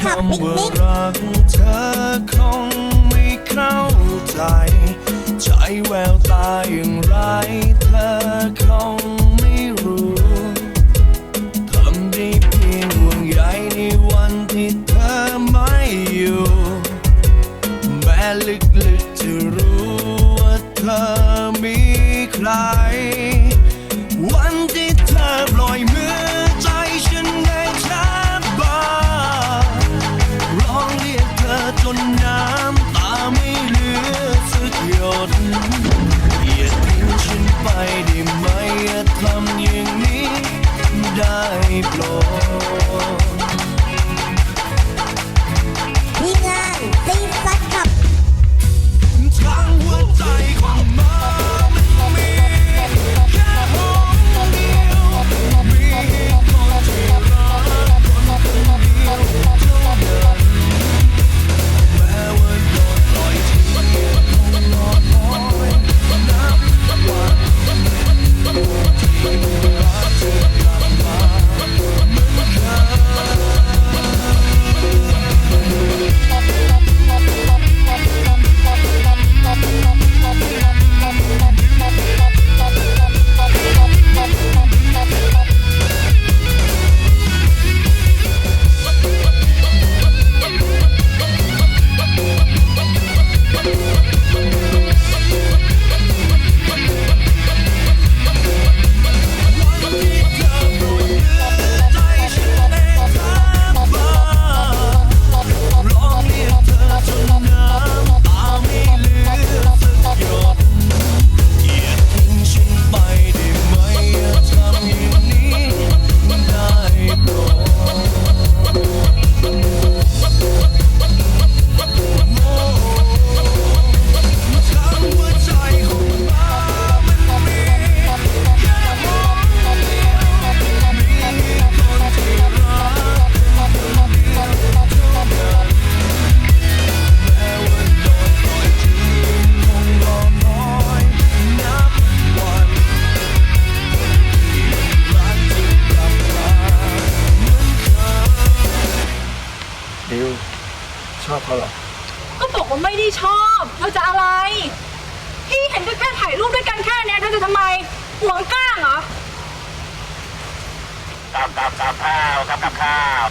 คำว่ารักเธอคงไม่เข้าใจ ใจแววตายอย่างไร Vamos ดิวชอบเขาหรอ ก็บอกว่าไม่ได้ชอบเราจะอะไร พี่เห็นก็แค่ถ่ายรูปด้วยกันแค่เนี้ยเธอจะทำไมหวงก้างเหรอ กับกับกับข้าวกับกับข้าว